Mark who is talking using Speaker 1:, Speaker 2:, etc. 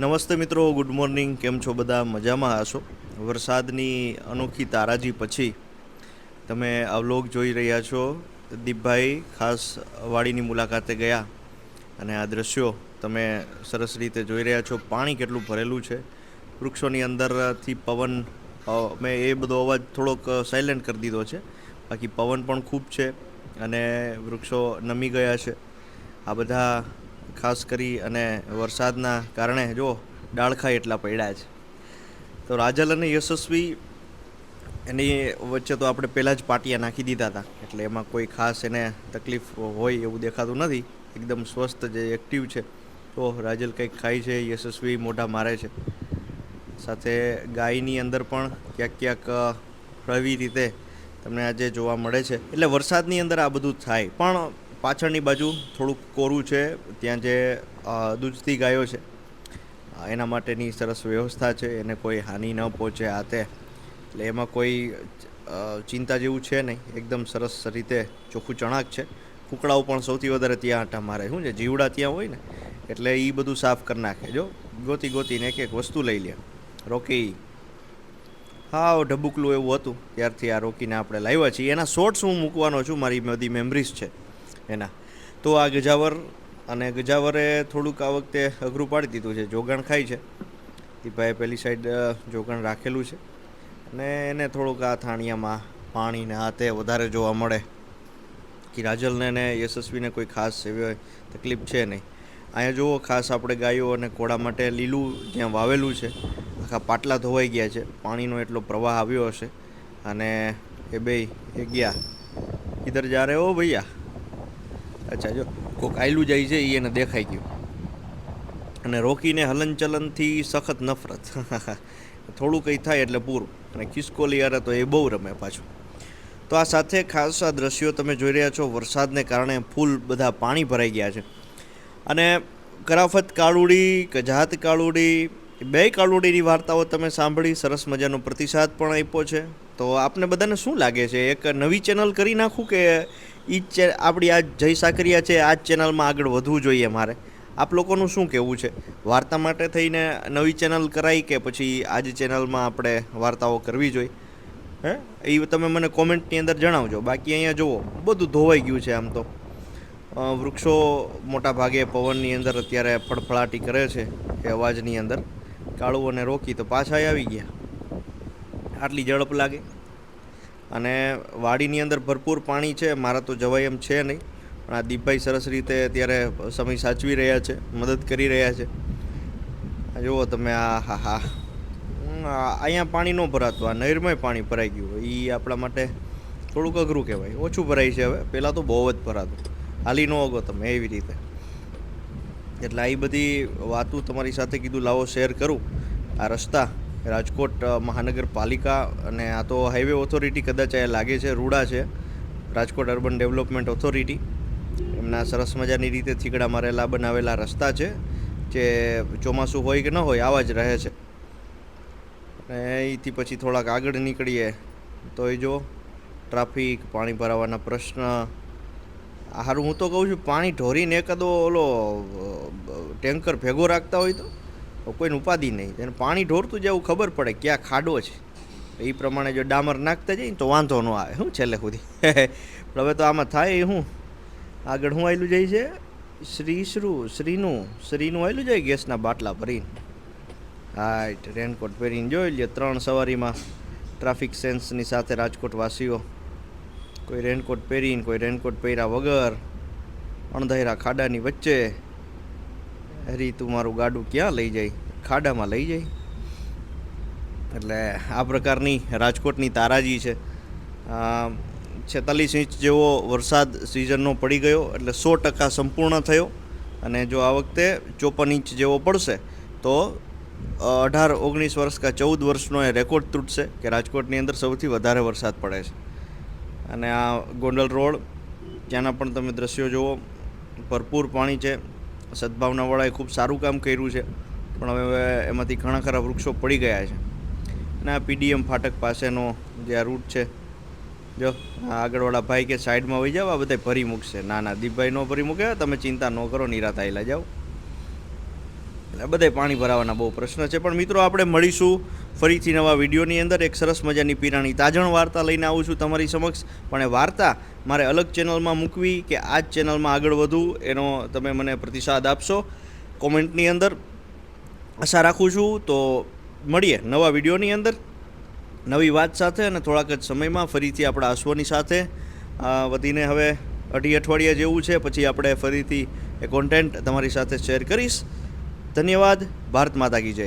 Speaker 1: નમસ્તે મિત્રો, good morning. કેમ છો બધા? મજામાં હશો? વરસાદની અનોખી તારાજી પછી તમે અવલોક જોઈ રહ્યા છો. દીપભાઈ ખાસ વાડીની મુલાકાતે ગયા અને આ દ્રશ્યો તમે સરસ રીતે જોઈ રહ્યા છો. પાણી કેટલું ભરેલું છે. વૃક્ષોની અંદરથી પવન મેં એ બધો અવાજ થોડોક સાયલેન્ટ કરી દીધો છે. બાકી પવન પણ ખૂબ છે અને વૃક્ષો નમી ગયા છે. આ બધા ખાસ કરી અને વરસાદના કારણે જો ડાળખા એટલા પડ્યા છે. તો રાજલ અને યશસ્વી એની વચ્ચે તો આપણે પહેલાં જ પાટિયા નાખી દીધા હતા. એટલે એમાં કોઈ ખાસ એને તકલીફ હોય એવું દેખાતું નથી. એકદમ સ્વસ્થ જે એક્ટિવ છે. તો રાજલ કંઈક ખાય છે યશસ્વી મોઢા મારે છે. સાથે ગાયની અંદર પણ ક્યાંક ક્યાંક અ, પ્રવી રીતે તમને આજે જોવા મળે છે. એટલે વરસાદની અંદર આ બધું થાય. પણ પાછળની બાજુ થોડુંક કોરું છે, ત્યાં જે દૂધથી ગાયો છે. એના માટેની સરસ વ્યવસ્થા છે, એને કોઈ હાનિ ન પહોંચે આ તે. એટલે એમાં કોઈ ચિંતા જેવું છે નહીં. એકદમ સરસ રીતે ચોખ્ખું ચણાક છે. કુકડાઓ પણ સૌથી વધારે ત્યાં આટા મારે શું છે? જીવડા ત્યાં હોય ને, એટલે એ બધું સાફ કરી નાખે. જો, ગોતી ગોતીને એક એક વસ્તુ લઈ લે. રોકી. હાવ ઢબુકલું એવું હતું. ત્યારથી આ રોકીને આપણે લાવ્યા છીએ. એના શોર્ટ્સ હું મૂકવાનો છું. મારી બધી મેમરીઝ છે. એના. તો આ ગજાવર અને ગજાવરે થોડુંક આ વખતે અઘરું પાડી દીધું છે. જોગાણ ખાય છે. દીપાએ પેલી સાઈડ જોગાણ રાખેલું છે. અને એને થોડુંક આ થાણિયામાં પાણીને હાથે વધારે જોવા મળે. કે રાજલને ને યશસ્વીને કોઈ ખાસ એવી તકલીફ છે નહીં. અહીંયા જુઓ, ખાસ આપણે ગાયો અને ઘોડા માટે લીલું જ્યાં વાવેલું છે, આખા પાટલા ધોવાઈ ગયા છે. પાણીનો એટલો પ્રવાહ આવ્યો હશે. અને એ બે એ ગયા. ઇધર જા રહે હો ભૈયા. અચ્છા, જો કોક આયલું જાય છે એ એને દેખાઈ ગયું. અને રોકીને હલનચલનથી સખત નફરત. થોડું કંઈ થાય એટલે પૂરું. અને ખિસકોલી યારે તો એ બહુ રમે પાછું. તો આ સાથે ખાસ આ દ્રશ્યો તમે જોઈ રહ્યા છો, વરસાદને કારણે ફૂલ બધા પાણી ભરાઈ ગયા છે. અને કરાફત કાળુડી કજાત કાળુડી બે કાળુડીની વાર્તાઓ તમે સાંભળી, સરસ મજાનો પ્રતિસાદ પણ આપ્યો છે. તો આપને બધાને શું લાગે છે? એક નવી ચેનલ કરી નાખું કે ઈ જ આપણી આ જય સાકરિયા છે, આ જ ચેનલમાં આગળ વધવું જોઈએ મારે. આપ લોકોનું શું કહેવું છે? વાર્તા માટે થઈને નવી ચેનલ કરાવી કે પછી આ જ ચેનલમાં આપણે વાર્તાઓ કરવી જોઈએ? હે? એ તમે મને કોમેન્ટની અંદર જણાવજો. બાકી અહીંયા જુઓ, બધું ધોવાઈ ગયું છે આમ તો. વૃક્ષો મોટા ભાગે પવનની અંદર અત્યારે ફળફળાટી કરે છે, એ અવાજની અંદર. કાળું અને રોકી તો પાછા આવી ગયા. આટલી ઝડપ લાગે. અને વાડીની અંદર ભરપૂર પાણી છે, મારા તો જવાય એમ છે નહીં. પણ આ દીપભાઈ સરસ રીતે અત્યારે સમય સાચવી રહ્યા છે, મદદ કરી રહ્યા છે. જુઓ તમે, આ હા હા. અહીંયા પાણી ન ભરાતું, આ નહેરમાં પાણી ભરાઈ ગયું એ આપણા માટે થોડુંક અઘરું કહેવાય. ઓછું ભરાય છે હવે. પહેલાં તો બહુ જ ભરાતું. હાલી ન હોગો તમે એવી રીતે. એટલે આ બધી વાતો તમારી સાથે કીધું, લાવો શેર કરું. આ રસ્તા રાજકોટ મહાનગરપાલિકા અને આ તો હાઈવે ઓથોરિટી કદાચ એ લાગે છે, રૂડા છે. રાજકોટ અર્બન ડેવલપમેન્ટ ઓથોરિટી એમના સરસ મજાની રીતે થીગડા મારેલા, બનાવેલા રસ્તા છે, જે ચોમાસું હોય કે ન હોય આવા જ રહે છે. અને અહીંથી પછી થોડાક આગળ નીકળીએ તો એ જો ટ્રાફિક, પાણી ભરાવાના પ્રશ્ન. હારું હું તો કહું છું, પાણી ઢોરીને એકાદો ઓલો ટેન્કર ભેગો રાખતા હોય તો તો કોઈને ઉપાધિ નહીં. એને પાણી ઢોરતું જવું ખબર પડે ક્યાં ખાડો છે. એ પ્રમાણે જો ડામર નાખતા જઈએ તો વાંધો ન આવે શું છેલ્લે સુધી. હવે તો આમાં થાય શું આગળ હું આવેલું જાય છે? શ્રી શ્રુ, શ્રીનું શ્રીનું આવેલું જાય ગેસના બાટલા ભરીને? હાઈટ, રેનકોટ પહેરીને જોઈ લ્યો, ત્રણ સવારીમાં ટ્રાફિક સેન્સની સાથે રાજકોટવાસીઓ. કોઈ રેનકોટ પહેરીને, કોઈ રેનકોટ પહેર્યા વગર અણધાર્યા ખાડાની વચ્ચે હરી તું મારું ગાડું ક્યાં લઈ જાય? ખાડામાં લઈ જાય. એટલે આ પ્રકારની રાજકોટની તારાજી છે. છેતાલીસ ઇંચ જેવો વરસાદ સિઝનનો પડી ગયો, એટલે સો ટકા સંપૂર્ણ થયો. અને જો આ વખતે ચોપન ઇંચ જેવો પડશે, તો અઢાર, ઓગણીસ વર્ષ કા ચૌદ વર્ષનો એ રેકોર્ડ તૂટશે કે રાજકોટની અંદર સૌથી વધારે વરસાદ પડે છે. અને આ ગોંડલ રોડ, ત્યાંના પણ તમે દ્રશ્યો જુઓ. ભરપૂર પાણી છે. સદભાવનાવાળાએ ખૂબ સારું કામ કર્યું છે, પણ હવે એમાંથી ઘણા ખરા વૃક્ષો પડી ગયા છે. અને આ પીડીએમ ફાટક પાસેનો જે આ રૂટ છે, જો આગળવાળા ભાઈ કે સાઈડમાં વહી જાવ આ બધા ભરી મૂકશે. ના ના, દીપભાઈ નો ભરી મૂકે, તમે ચિંતા ન કરો નિરાત આવેલા જાઓ. એટલે બધે પાણી ભરાવાના બહુ પ્રશ્ન છે. પણ મિત્રો, આપણે મળીશું ફરીથી નવા વિડીયોની અંદર. એક સરસ મજાની પીરાણી તાજણ વાર્તા લઈને આવું છું તમારી સમક્ષ. પણ એ વાર્તા મારે અલગ ચેનલમાં મૂકવી કે આ જ ચેનલમાં આગળ વધવું એનો તમે મને પ્રતિસાદ આપશો કોમેન્ટની અંદર. આશા રાખું છું. તો મળીએ નવા વિડીયોની અંદર. નવી વાત સાથે અને થોડાક જ સમયમાં ફરીથી આપણા અશ્વની સાથે. વધીને હવે અઢી અઠવાડિયા જેવું છે. પછી આપણે ફરીથી એ કોન્ટેન્ટ તમારી સાથે શેર કરીશ. ધન્યવાદ ભારત માતા કી જય.